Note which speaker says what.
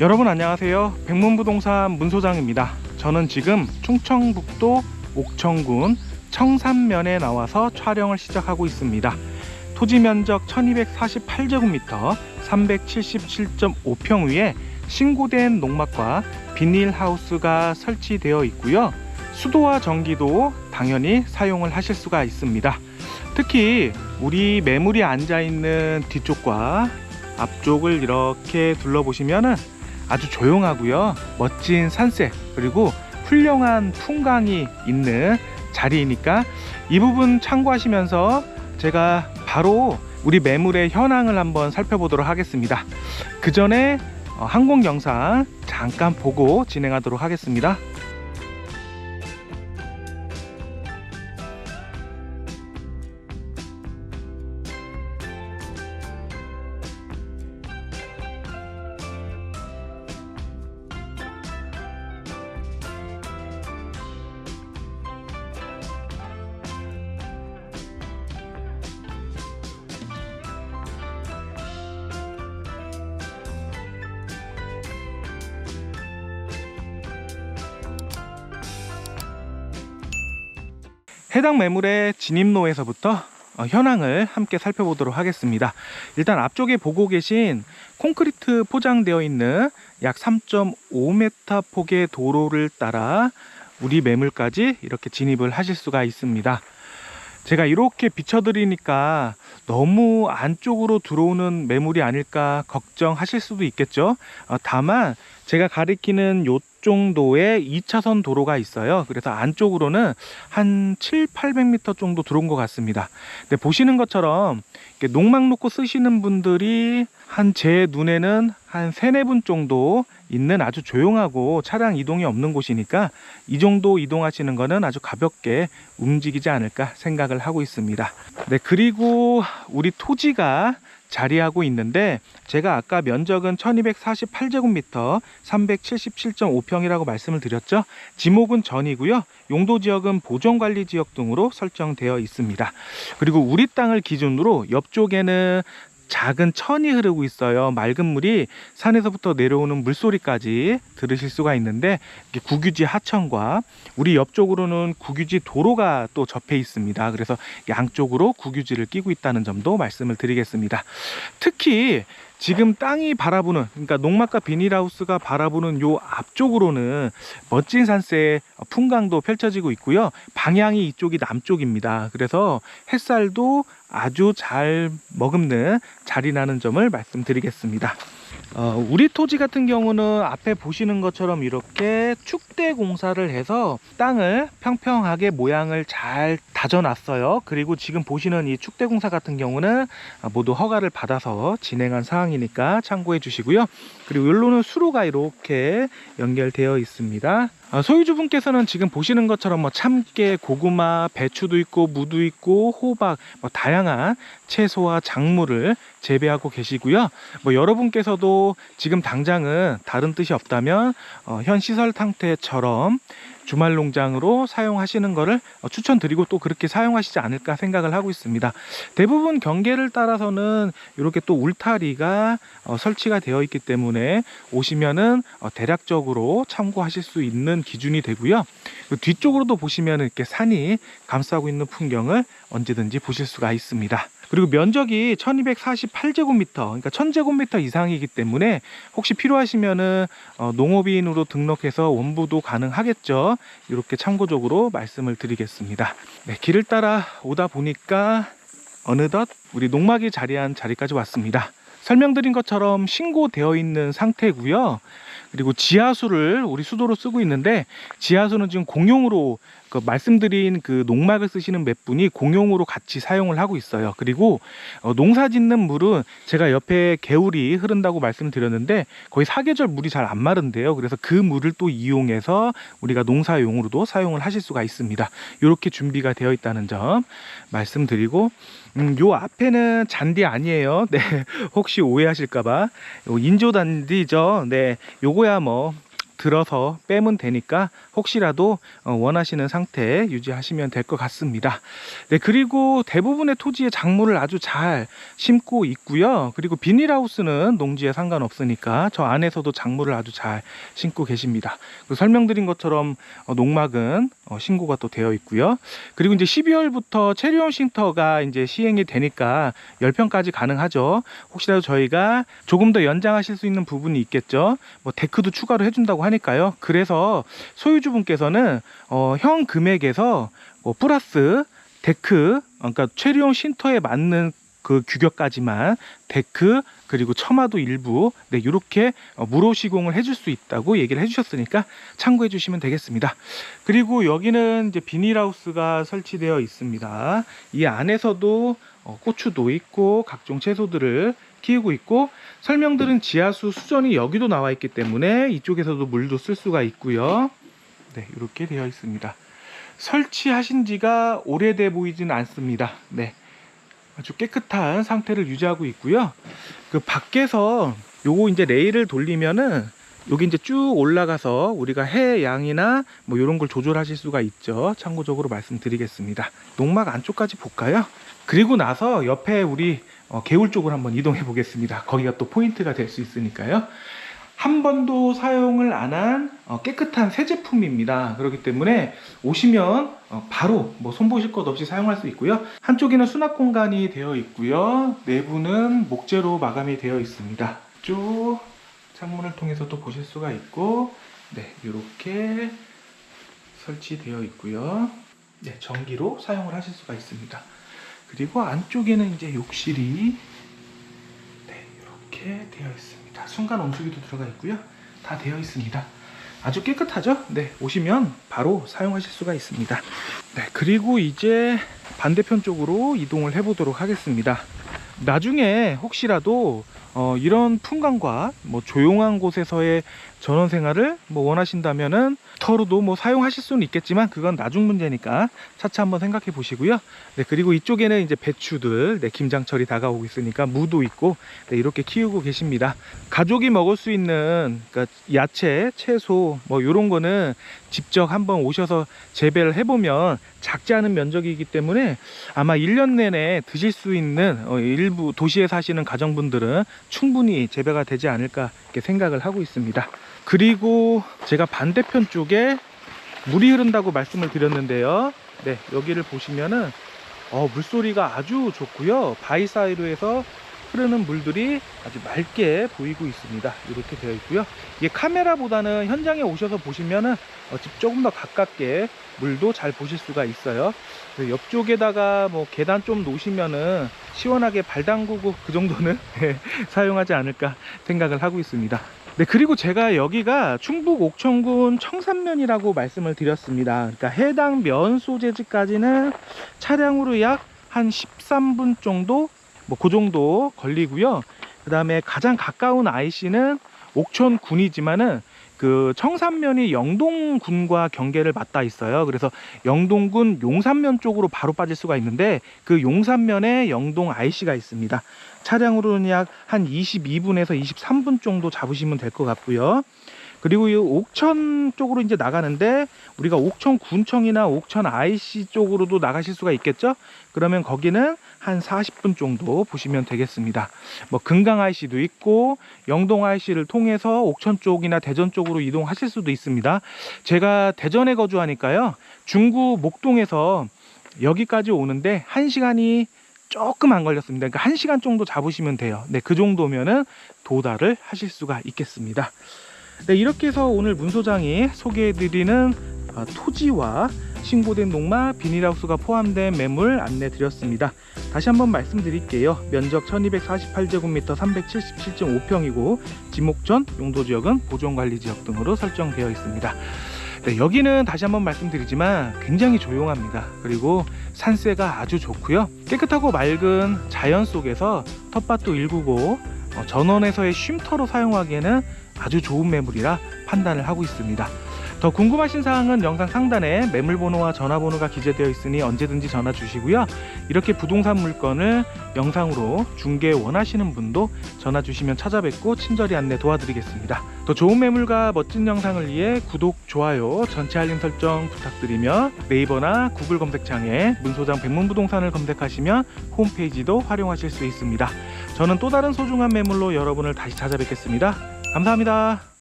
Speaker 1: 여러분 안녕하세요. 백문부동산 문소장입니다. 저는 지금 충청북도 옥천군 청산면에 나와서 촬영을 시작하고 있습니다. 토지 면적 1248제곱미터 377.5평 위에 신고된 농막과 비닐하우스가 설치되어 있고요. 수도와 전기도 당연히 사용을 하실 수가 있습니다. 특히 우리 매물이 앉아 있는 뒤쪽과 앞쪽을 이렇게 둘러보시면은 아주 조용하고요. 멋진 산색 그리고 훌륭한 풍광이 있는 자리이니까 이 부분 참고하시면서 제가 바로 우리 매물의 현황을 한번 살펴보도록 하겠습니다. 그 전에 어, 항공 영상 잠깐 보고 진행하도록 하겠습니다. 해당 매물의 진입로에서부터 어, 현황을 함께 살펴보도록 하겠습니다. 일단 앞쪽에 보고 계신 콘크리트 포장되어 있는 약 3.5m 폭의 도로를 따라 우리 매물까지 이렇게 진입을 하실 수가 있습니다. 제가 이렇게 비춰드리니까 너무 안쪽으로 들어오는 매물이 아닐까 걱정하실 수도 있겠죠. 어, 다만 제가 가리키는 요 정도의 2차선 도로가 있어요. 그래서 안쪽으로는 한 7, 800m 정도 들어온 것 같습니다. 근데 보시는 것처럼 농막 놓고 쓰시는 분들이 한 제 눈에는 한 3, 4분 정도 있는 아주 조용하고 차량 이동이 없는 곳이니까 이 정도 이동하시는 거는 아주 가볍게 움직이지 않을까 생각을 하고 있습니다. 네, 그리고 우리 토지가 자리하고 있는데 제가 아까 면적은 1248제곱미터 377.5평이라고 말씀을 드렸죠. 지목은 전이고요. 용도 지역은 보존관리 지역 등으로 설정되어 있습니다. 그리고 우리 땅을 기준으로 옆쪽에는 작은 천이 흐르고 있어요. 맑은 물이 산에서부터 내려오는 물소리까지 들으실 수가 있는데 국유지 하천과 우리 옆쪽으로는 국유지 도로가 또 접해 있습니다. 그래서 양쪽으로 국유지를 끼고 있다는 점도 말씀을 드리겠습니다. 특히 지금 땅이 바라보는 그러니까 농막과 비닐하우스가 바라보는 요 앞쪽으로는 멋진 산세의 풍광도 펼쳐지고 있고요. 방향이 이쪽이 남쪽입니다. 그래서 햇살도 아주 잘 머금는 자리 나는 점을 말씀드리겠습니다. 어, 우리 토지 같은 경우는 앞에 보시는 것처럼 이렇게 축대 공사를 해서 땅을 평평하게 모양을 잘 다져놨어요. 그리고 지금 보시는 이 축대 공사 같은 경우는 모두 허가를 받아서 진행한 사항이니까 참고해 주시고요. 그리고 여기로는 수로가 이렇게 연결되어 있습니다. 아, 소유주분께서는 지금 보시는 것처럼 뭐 참깨, 고구마, 배추도 있고 무도 있고 호박, 뭐 다양한 채소와 작물을 재배하고 계시고요. 뭐 여러분께서도 지금 당장은 다른 뜻이 없다면 어, 현 시설 상태처럼 주말 농장으로 사용하시는 것을 어, 추천드리고 또 그렇게 사용하시지 않을까 생각을 하고 있습니다. 대부분 경계를 따라서는 이렇게 또 울타리가 어, 설치가 되어 있기 때문에 오시면은 어, 대략적으로 참고하실 수 있는 기준이 되고요. 그 뒤쪽으로도 보시면 이렇게 산이 감싸고 있는 풍경을 언제든지 보실 수가 있습니다. 그리고 면적이 1248제곱미터, 그러니까 1000제곱미터 이상이기 때문에 혹시 필요하시면은 어, 농업인으로 등록해서 원부도 가능하겠죠. 이렇게 참고적으로 말씀을 드리겠습니다. 네, 길을 따라 오다 보니까 어느덧 우리 농막이 자리한 자리까지 왔습니다. 설명드린 것처럼 신고되어 있는 상태고요. 그리고 지하수를 우리 수도로 쓰고 있는데 지하수는 지금 공용으로 그 말씀드린 그 농막을 쓰시는 몇 분이 공용으로 같이 사용을 하고 있어요. 그리고 어, 농사 짓는 물은 제가 옆에 개울이 흐른다고 말씀드렸는데 거의 사계절 물이 잘 안 마른데요. 그래서 그 물을 또 이용해서 우리가 농사용으로도 사용을 하실 수가 있습니다. 이렇게 준비가 되어 있다는 점 말씀드리고 음, 요 앞에는 잔디 아니에요. 네, 혹시 오해하실까봐 인조 잔디죠. 네, 요거야 뭐 들어서 빼면 되니까 혹시라도 어, 원하시는 상태 유지하시면 될 것 같습니다. 네, 그리고 대부분의 토지에 작물을 아주 잘 심고 있고요. 그리고 비닐하우스는 농지에 상관없으니까 저 안에서도 작물을 아주 잘 심고 계십니다. 그 설명드린 것처럼 어, 농막은 어, 신고가 또 되어 있고요. 그리고 이제 12월부터 체리홈 쉼터가 이제 시행이 되니까 10평까지 가능하죠. 혹시라도 저희가 조금 더 연장하실 수 있는 부분이 있겠죠. 뭐 데크도 추가로 해준다고 하니까요. 그래서 소유주분께서는 어, 형 금액에서 뭐 플러스 데크, 그러니까 체리홈 쉼터에 맞는 그 규격까지만 데크 그리고 처마도 일부 네 이렇게 무료 시공을 해줄 수 있다고 얘기를 해주셨으니까 참고해 주시면 되겠습니다. 그리고 여기는 이제 비닐하우스가 설치되어 있습니다. 이 안에서도 어, 고추도 있고 각종 채소들을 키우고 있고 설명들은 지하수 수전이 여기도 나와 있기 때문에 이쪽에서도 물도 쓸 수가 있고요. 네 이렇게 되어 있습니다. 설치하신 지가 오래돼 보이지는 않습니다. 네. 아주 깨끗한 상태를 유지하고 있고요. 그 밖에서 요거 이제 레일을 돌리면은 여기 이제 쭉 올라가서 우리가 해 양이나 뭐 이런 걸 조절하실 수가 있죠. 참고적으로 말씀드리겠습니다. 농막 안쪽까지 볼까요? 그리고 나서 옆에 우리 어, 개울 쪽으로 한번 이동해 보겠습니다. 거기가 또 포인트가 될 수 있으니까요. 한 번도 사용을 안한 깨끗한 새 제품입니다. 그렇기 때문에 오시면 어, 바로 뭐 손보실 것 없이 사용할 수 있고요. 한쪽에는 수납 공간이 되어 있고요. 내부는 목재로 마감이 되어 있습니다. 쭉 창문을 통해서도 보실 수가 있고, 네 이렇게 설치되어 있고요. 네 전기로 사용을 하실 수가 있습니다. 그리고 안쪽에는 이제 욕실이 네 이렇게 되어 있습니다. 순간 온수기도 들어가 있고요. 다 되어 있습니다. 아주 깨끗하죠? 네, 오시면 바로 사용하실 수가 있습니다. 네, 그리고 이제 반대편 쪽으로 이동을 해보도록 하겠습니다. 나중에 혹시라도 어, 이런 풍광과 뭐 조용한 곳에서의 전원 생활을 뭐 원하신다면은 터로도 뭐 사용하실 수는 있겠지만 그건 나중 문제니까 차차 한번 생각해 보시고요. 네, 그리고 이쪽에는 이제 배추들, 네, 김장철이 다가오고 있으니까 무도 있고 네, 이렇게 키우고 계십니다. 가족이 먹을 수 있는 그러니까 야채, 채소 뭐 이런 거는 직접 한번 오셔서 재배를 해보면 작지 않은 면적이기 때문에 아마 1년 내내 드실 수 있는 어, 일부 도시에 사시는 가정분들은 충분히 재배가 되지 않을까 이렇게 생각을 하고 있습니다. 그리고 제가 반대편 쪽에 물이 흐른다고 말씀을 드렸는데요. 네, 여기를 보시면은 어, 물소리가 아주 좋고요. 바위 사이로에서 흐르는 물들이 아주 맑게 보이고 있습니다. 이렇게 되어 있고요. 이게 카메라보다는 현장에 오셔서 보시면은 어, 집 조금 더 가깝게 물도 잘 보실 수가 있어요. 그 옆쪽에다가 뭐 계단 좀 놓으시면은 시원하게 발 담그고 그 정도는 네, 사용하지 않을까 생각을 하고 있습니다. 네, 그리고 제가 여기가 충북 옥천군 청산면이라고 말씀을 드렸습니다. 그러니까 해당 면 소재지까지는 차량으로 약 한 13분 정도 뭐 그 정도 걸리고요. 그 다음에 가장 가까운 IC는 옥천군이지만은 그 청산면이 영동군과 경계를 맞닿아 있어요. 그래서 영동군 용산면 쪽으로 바로 빠질 수가 있는데 그 용산면에 영동 IC가 있습니다. 차량으로는 약 한 22분에서 23분 정도 잡으시면 될 것 같고요. 그리고 이 옥천 쪽으로 이제 나가는데 우리가 옥천 군청이나 옥천 IC 쪽으로도 나가실 수가 있겠죠? 그러면 거기는 한 40분 정도 보시면 되겠습니다. 뭐 금강 IC도 있고 영동 IC를 통해서 옥천 쪽이나 대전 쪽으로 이동하실 수도 있습니다. 제가 대전에 거주하니까요. 중구 목동에서 여기까지 오는데 1시간이 조금 안 걸렸습니다. 그러니까 1시간 정도 잡으시면 돼요. 네, 그 정도면은 도달을 하실 수가 있겠습니다. 네, 이렇게 해서 오늘 문 소장이 소개해드리는 어, 토지와 신고된 농막 비닐하우스가 포함된 매물 안내 드렸습니다. 다시 한번 말씀드릴게요. 면적 1248제곱미터 377.5평이고 지목전 용도지역은 보존관리지역 등으로 설정되어 있습니다. 네, 여기는 다시 한번 말씀드리지만 굉장히 조용합니다. 그리고 산세가 아주 좋고요. 깨끗하고 맑은 자연 속에서 텃밭도 일구고 어, 전원에서의 쉼터로 사용하기에는 아주 좋은 매물이라 판단을 하고 있습니다. 더 궁금하신 사항은 영상 상단에 매물번호와 전화번호가 기재되어 있으니 언제든지 전화 주시고요. 이렇게 부동산 물건을 영상으로 중개 원하시는 분도 전화 주시면 찾아뵙고 친절히 안내 도와드리겠습니다. 더 좋은 매물과 멋진 영상을 위해 구독, 좋아요, 전체 알림 설정 부탁드리며 네이버나 구글 검색창에 문소장 백문부동산을 검색하시면 홈페이지도 활용하실 수 있습니다. 저는 또 다른 소중한 매물로 여러분을 다시 찾아뵙겠습니다. 감사합니다.